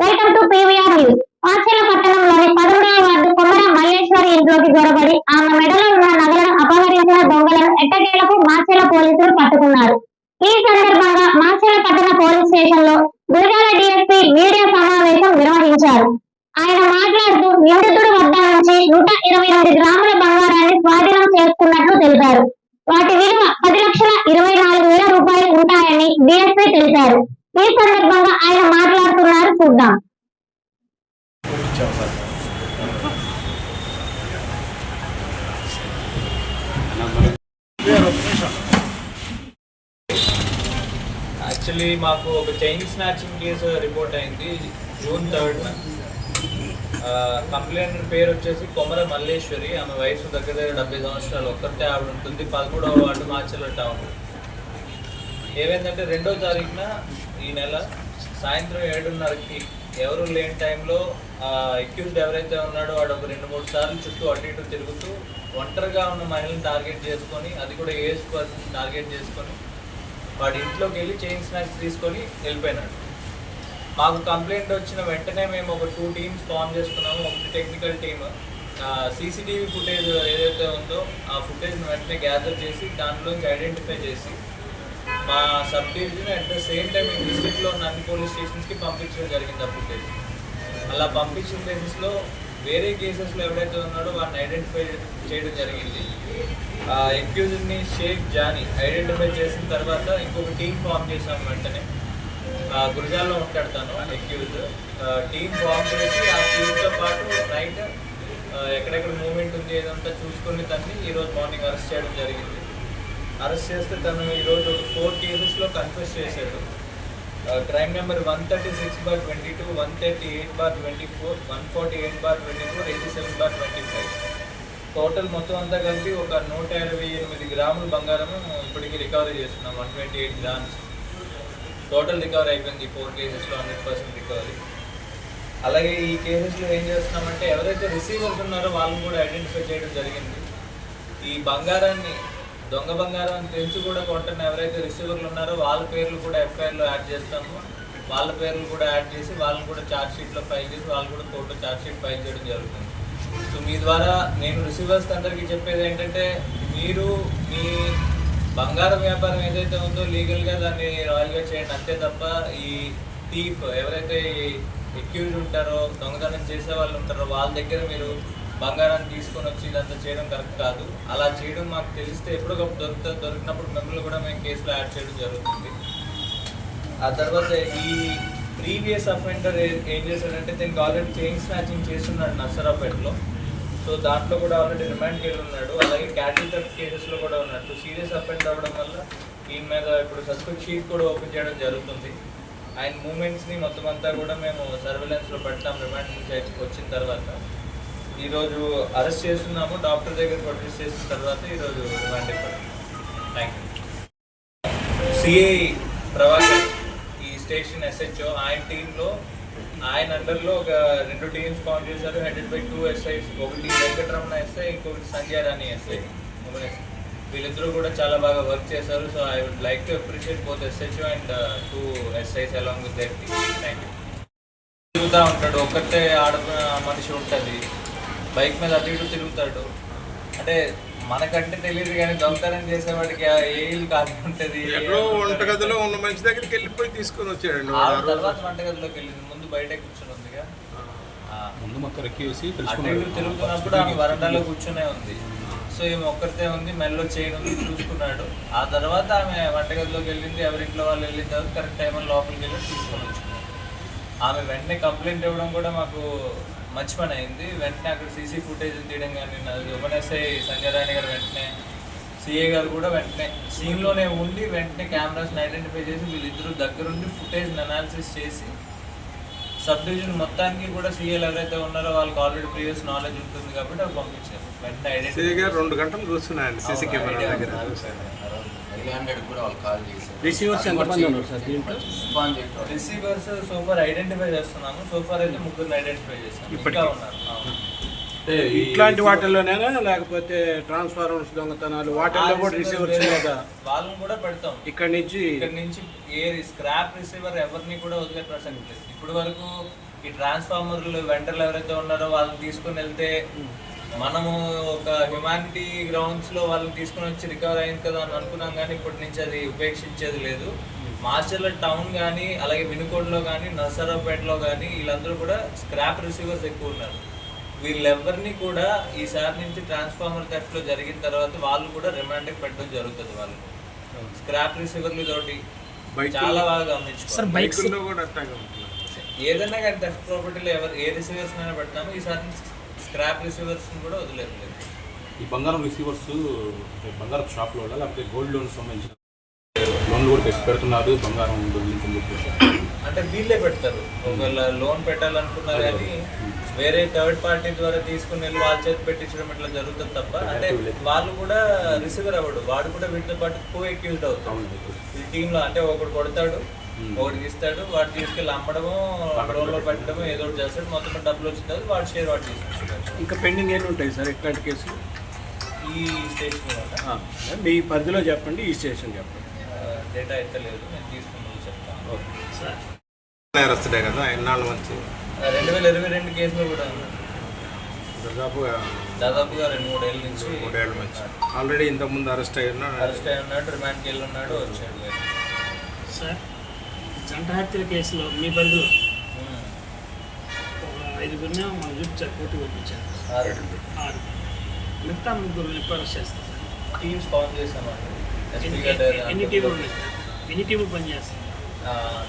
Welcome to P V R news ఆచల పట్టణంలోని పదమూడవ ward Komara Malleswari ఇంట్లోకి జొరబడి ఆమె మెడలో ఉన్న నగలను అపహరించిన దొంగలను ఎట్టకేలకు మాచెల పోలీసులు పట్టుకున్నారు. ఈ సందర్భంగా యాక్చువల్లీ మాకు ఒక చైన్ స్నాచింగ్ కేసు రిపోర్ట్ అయింది జూన్ థర్డ్ కంప్లైంట్ పేరు వచ్చేసి కొమర మల్లేశ్వరి. ఆమె వయసు దగ్గర దగ్గర డెబ్బై సంవత్సరాలు. ఒక్కటే ఆవిడ ఉంటుంది. పదమూడవ వార్డు మార్చల టౌన్ ఏమైందంటే రెండో తారీఖున ఈ నెల సాయంత్రం ఏడున్నరకి ఎవరు లేని టైంలో ఎక్యూజ్డ్ ఎవరైతే ఉన్నాడో వాడు ఒక రెండు మూడు సార్లు చుట్టూ అటు ఇటు తిరుగుతూ ఒంటరిగా ఉన్న మహిళని టార్గెట్ చేసుకొని అది కూడా ఏజ్ పర్సన్ టార్గెట్ చేసుకొని వాడి ఇంట్లోకి వెళ్ళి చైన్ స్నాక్స్ తీసుకొని వెళ్ళిపోయినాడు. మాకు కంప్లైంట్ వచ్చిన వెంటనే మేము ఒక టూ టీమ్స్ ఫామ్ చేసుకున్నాము. ఒకటి టెక్నికల్ టీమ్ సీసీటీవీ ఫుటేజ్ ఏదైతే ఉందో ఆ ఫుటేజ్ని వెంటనే గ్యాదర్ చేసి దాంట్లోంచి ఐడెంటిఫై చేసి మా sub division at the same time ఈ డిస్ట్రిక్ట్లో ఉన్న అన్ని పోలీస్ స్టేషన్స్కి పంపించడం జరిగింది ఆ ఫుటేజ్ అలా పంపించిన ప్లేసెస్లో వేరే కేసెస్లో ఎవరైతే ఉన్నాడో వాడిని ఐడెంటిఫై చేయడం జరిగింది. ఆ ఎక్యూజ్ని షేక్ జానీ ఐడెంటిఫై చేసిన తర్వాత ఇంకొక టీం ఫామ్ చేశాం వెంటనే. గురజాల్లో ఉంటాడు తను ఎక్యూజ్ టీం ఫామ్ చేసి ఆ టీంతో పాటు నైట్ ఎక్కడెక్కడ మూమెంట్ ఉంది ఏదంతా చూసుకొని తన్ని ఈరోజు మార్నింగ్ అరెస్ట్ చేయడం జరిగింది. అరెస్ట్ చేస్తే తను ఈరోజు ఒక ఫోర్ కేసెస్లో కన్ఫెస్ చేశాడు. Crime number one thirty six bar twenty two one thirty eight bar twenty four one forty eight bar twenty four eighty seven bar twenty five total మొత్తం అంతా కలిపి ఒక నూట ఇరవై ఎనిమిది గ్రాముల బంగారం ఇప్పటికి రికవరీ చేస్తున్నాం one twenty eight grams total recovery అయిపోయింది ఫోర్ కేసెస్లో హండ్రెడ్ పర్సెంట్ రికవరీ అలాగే ఈ కేసెస్లో ఏం చేస్తున్నామంటే ఎవరైతే రిసీవర్స్ ఉన్నారో వాళ్ళని కూడా ఐడెంటిఫై చేయడం జరిగింది. ఈ బంగారాన్ని దొంగ బంగారం అని తెలిసి కూడా కొంటున్న ఎవరైతే రిసీవర్లు ఉన్నారో వాళ్ళ పేర్లు కూడా ఎఫ్ఐఆర్లో యాడ్ చేస్తాము. వాళ్ళ పేర్లు కూడా యాడ్ చేసి వాళ్ళని కూడా ఛార్జ్ షీట్లో ఫైల్ చేసి వాళ్ళు కూడా కోర్టు ఛార్జ్ షీట్ ఫైల్ చేయడం జరుగుతుంది. సో మీ ద్వారా నేను రిసీవర్స్కి అందరికీ చెప్పేది ఏంటంటే మీరు మీ బంగారం వ్యాపారం ఏదైతే ఉందో లీగల్గా దాన్ని రాయల్గా చేయండి. అంతే తప్ప ఈ థీఫ్ ఎవరైతే ఎక్యూజ్ ఉంటారో దొంగతనం చేసే వాళ్ళు ఉంటారో వాళ్ళ దగ్గర మీరు బంగారాన్ని తీసుకొని వచ్చి ఇదంతా చేయడం కరెక్ట్ కాదు. అలా చేయడం మాకు తెలిస్తే ఎప్పుడొకప్పుడు దొరుకుత దొరికినప్పుడు మిమ్మల్ని కూడా మేము కేసులో యాడ్ చేయడం జరుగుతుంది. ఆ తర్వాత ఈ ప్రీవియస్ అఫెండర్ ఏం చేశాడంటే దీనికి ఆల్రెడీ చైన్ స్నాచింగ్ చేస్తున్నాడు నర్సరాపేటలో సో దాంట్లో కూడా ఆల్రెడీ రిమాండ్కి వెళ్ళి ఉన్నాడు అలాగే క్యాటిల్ థెఫ్ట్ కేసెస్లో కూడా ఉన్నాడు. సో సీరియస్ అఫెండ్ అవ్వడం వల్ల దీని మీద ఇప్పుడు సస్పెక్ట్ షీట్ కూడా ఓపెన్ చేయడం జరుగుతుంది. ఆయన మూమెంట్స్ని మొత్తం అంతా కూడా మేము సర్వేలెన్స్లో పెడతాం రిమాండ్ నుంచి వచ్చిన తర్వాత. ఈరోజు అరెస్ట్ చేస్తున్నాము డాక్టర్ దగ్గర ప్రొడ్యూస్ చేసిన తర్వాత ఈరోజు remand thank you CI Prabhakar ఈ స్టేషన్ ఎస్హెచ్ఓ ఆయన టీంలో ఆయన అండర్లో ఒక రెండు టీమ్స్ ఫామ్ చేశారు హెడెడ్ బై టూ ఎస్ఐస్ ఒకటి వెంకటరమణ ఎస్ఐ ఇంకొకటి సంజయ్ రాణి ఎస్ఐ వీళ్ళిద్దరూ కూడా చాలా బాగా వర్క్ చేశారు so I would like to appreciate both SHO and two SIs along with their team thank you ఉంటాడు ఒక్కటే ఆడ మనిషి ఉంటుంది. బైక్ మీద అటు ఇటు తిరుగుతాడు. అంటే మనకంటే తెలియదు కానీ దొంగతనం చేసేవాడికి ఆ ఏ ఖాళీ ఉంటుంది. ఎక్కడో. వంటగదిలో ఉన్న మనిషి దగ్గరికి వెళ్ళిపోయి తీసుకొని వచ్చాడండి ఆ. తర్వాత వంటగదిలోకి వెళ్ళింది. ముందు బయట కూర్చొని ఉందిగా ఆ, ముందు మొక్క రెక్కేసి తిరుగుతున్నప్పుడు ఆమె వరండాలో కూర్చునే ఉంది. సో ఈమె ఒక్కరితే ఉంది మెల్లో చైన్ ఉంది చూసుకున్నాడు. ఆ తర్వాత ఆమె వంటగదిలోకి వెళ్ళింది ఎవరింట్లో వాళ్ళు వెళ్ళిన తర్వాత కరెక్ట్ టైం లోపలికి వెళ్ళి తీసుకొని వచ్చుకున్నాడు ఆమె వెంటనే కంప్లైంట్ ఇవ్వడం కూడా మాకు మంచి పని అయింది. వెంటనే అక్కడ సీసీ ఫుటేజ్ తీయడం కానీ ఉపన్ఎస్ఐ సంజయ్ రాణి గారు వెంటనే సిఏ గారు కూడా వెంటనే సీన్లోనే ఉండి వెంటనే కెమెరాస్ని ఐడెంటిఫై చేసి వీళ్ళిద్దరూ దగ్గరుండి ఫుటేజ్ని అనాలిసిస్ చేసి సబ్ డివిజన్ మొత్తానికి కూడా సీఏలు ఎవరైతే ఉన్నారో వాళ్ళకి ఆల్రెడీ ప్రీవియస్ నాలెడ్జ్ ఉంటుంది కాబట్టి అవి పంపించారు. వెంటనే గారు రెండు గంటలు కూర్చున్నాయండి సీసీ కెమెరా దగ్గర. నైన్ హండ్రెడ్ కూడా వాళ్ళు కాల్ చేశారు. రిసీవర్స్ ఎంతమంది ఉన్నారు సార్ దీంట్లో? రెస్పాండ్ చేయడం రిసీవర్స్ సోఫార్ ఐడెంటిఫై చేస్తున్నాము. సోఫార్ అయితే ముగ్గురిని ఐడెంటిఫై చేస్తాము ఇంకా ఉన్నారు. ఇట్లాంటి వాటిల్లోనేనా లేకపోతే ట్రాన్స్ఫార్మర్స్ దొంగతనాలు వాటిల్లో కూడా రిసీవర్స్ వాళ్ళని కూడా పెడతాం. ఇక్కడ నుంచి ఇక్కడ నుంచి ఏ స్క్రాప్ రిసీవర్ ఎవరిని కూడా వదిలే ప్రసక్తి లేదు. ఇప్పటి వరకు ఈ ట్రాన్స్ఫార్మర్లు వెంటర్లు ఎవరైతే ఉన్నారో వాళ్ళని తీసుకుని వెళ్తే మనము ఒక హ్యుమానిటీ గ్రౌండ్స్లో వాళ్ళని తీసుకుని వచ్చి రికవర్ అయింది కదా అని అనుకున్నాం కానీ ఇప్పటి నుంచి అది ఉపేక్షించేది లేదు. మాస్టర్ల టౌన్ కానీ అలాగే వినుకోడ్లో కానీ నర్సరావుపేటలో కానీ వీళ్ళందరూ కూడా స్క్రాప్ రిసీవర్స్ ఎక్కువ ఉన్నారు. వీళ్ళెవరిని కూడా ఈసారి నుంచి ట్రాన్స్ఫార్మర్ థెఫ్ట్లో జరిగిన తర్వాత వాళ్ళు కూడా రిమాండ్కి పెట్టడం జరుగుతుంది వాళ్ళు స్క్రాప్ రిసీవర్లు తోటి చాలా బాగా గమనించుకోవాలి. ఏదైనా కానీ థెఫ్ట్ ప్రాపర్టీలో ఎవరు ఏ రిసీవర్స్ అయినా పెడతాము. ఈసారి స్క్రాప్ రిసీవర్స్ కూడా వదిలేదు ఈ బంగారం రిసీవర్స్ బంగారం షాప్లో లేకపోతే గోల్డ్ లోన్ సంబంధించిన లోన్లు కూడా పెడుతున్నారు బంగారం దొంగిలించని చెప్పేసి. అంటే వీళ్ళే పెడతారు. ఒకవేళ లోన్ పెట్టాలనుకున్నా కానీ వేరే థర్డ్ పార్టీ ద్వారా తీసుకుని వెళ్ళి వాళ్ళ చేతి పెట్టించడం ఇట్లా జరుగుతుంది తప్ప అంటే వాళ్ళు కూడా రిసీవర్ అవ్వడు. వాడు కూడా వీటితో పాటు కో ఎక్యూజ్డ్ అవుతాడు ఈ టీంలో అంటే ఒకడు కొడతాడు ఒకటి ఇస్తాడు వాడు తీసుకెళ్ళి అమ్మడము లోన్లో పెట్టడము ఏదో ఒకటి చేస్తాడు. మొత్తం డబ్బులు తర్వాత వాడు షేర్ వాడు తీసుకుంటాడు ఇంకా పెండింగ్ ఎన్ని ఉంటాయి సార్ ఇట్లాంటి కేసులు? ఈ స్టేషన్ మీ పరిధిలో చెప్పండి ఈ స్టేషన్ చెప్పండి. డేటా అయితే లేదు నేను తీసుకుని చెప్తాను. నేరస్తుడే కదా ఎన్నాళ్ళ నుంచి రెండు వేల ఇరవై రెండు కేసులు కూడా. దాదాపుగా దాదాపుగా రెండు మూడేళ్ళ నుంచి మూడేళ్ళ నుంచి. ఆల్రెడీ ఇంతకుముందు అరెస్ట్ అయి ఉన్నాడు అరెస్ట్ అయి ఉన్నాడు రిమాండ్కి వెళ్ళి ఉన్నాడు వచ్చాడు. సార్ జంట హత్యల కేసులో మీ పరిధిలో. ఒక ఐదుగురిని మన చూపించారు కోర్టు పంపించారు. ఆరు మిగతా ముగ్గురు అరెస్ట్ చేస్తారు టీమ్స్ ఫామ్ చేసామండి ఎస్పీ ఎన్ని- టీములు ఉన్నాయి? ఎన్ని టీములు పనిచేస్తాయి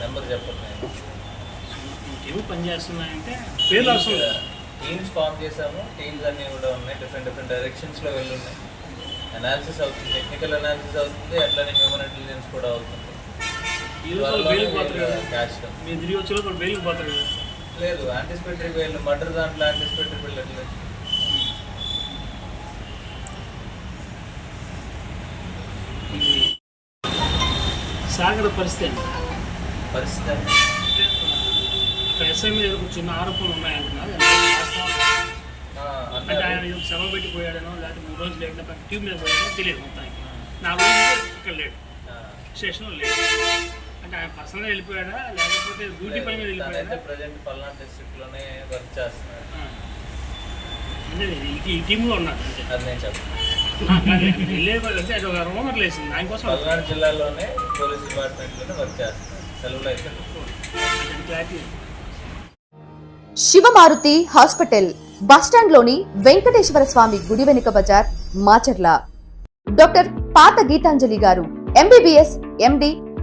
నెంబర్ చెప్పండి టీములు పనిచేస్తున్నాయంటే పేర్లు అవసరం టీమ్స్ ఫామ్ చేసాము టీమ్స్ అన్నీ కూడా ఉన్నాయి. డిఫరెంట్ డిఫరెంట్ డైరెక్షన్స్లో వెళ్ళి ఉన్నాయి. అనాలిసిస్ అవుతుంది. టెక్నికల్ అనాలిసిస్ అవుతుంది. అట్లానే హ్యూమన్ ఇంటెలిజెన్స్ కూడా అవుతుంది ఈ రోజు వాళ్ళు బెయిల్కి పోతారు కదా క్యాష్ మీరు తిరిగి వచ్చే లోపల బెయిల్కి పోతారు కదా. లేదు యాంటిసిపేటరీ వెళ్ళి మర్డర్ దాంట్లో యాంటిసిపేటరీ సాగర పరిస్థితి? పరిస్థితి ఎస్ఐ మీద ఏదో చిన్న ఆరోపణలు ఉన్నాయంటున్నారు. అంటే. ఆయన ఏదో సభ పెట్టి పోయాడనో లేకపోతే మూడు రోజులు లేకుండా ట్యూబ్ మీద పోయాడో తెలియదు మొత్తానికి. నాలుగు రోజులు ఇక్కడ లేడు. స్టేషన్లో లేడు. అంటే ఆయన పర్సనల్గా వెళ్ళిపోయాడా? లేకపోతే డ్యూటీ పని మీద తనైతే వెళ్ళిపోయాడా ప్రజెంట్ పల్నాడు డిస్ట్రిక్ట్లోనే వర్క్ చేస్తున్నాడు. ఆ. అంటే ఈ- ఈ టీంలో ఉన్నాడు అంతే. అది నేను చెప్పను వెళ్ళే అంటే అది ఒక రూమర్ లేసింది. దానికోసం పల్నాడు జిల్లాలోనే పోలీస్ డిపార్ట్మెంట్లోనే వర్క్ చేస్తున్నాడు. సెలవులు అయితే క్లారిటీ శివమారుతి హాస్పిటల్ బస్టాండ్లోని వెంకటేశ్వర స్వామి గుడి వెనుక బజార్ మాచర్ల. డాక్టర్ పాత గీతాంజలి గారు ఎంబీబీఎస్ ఎండి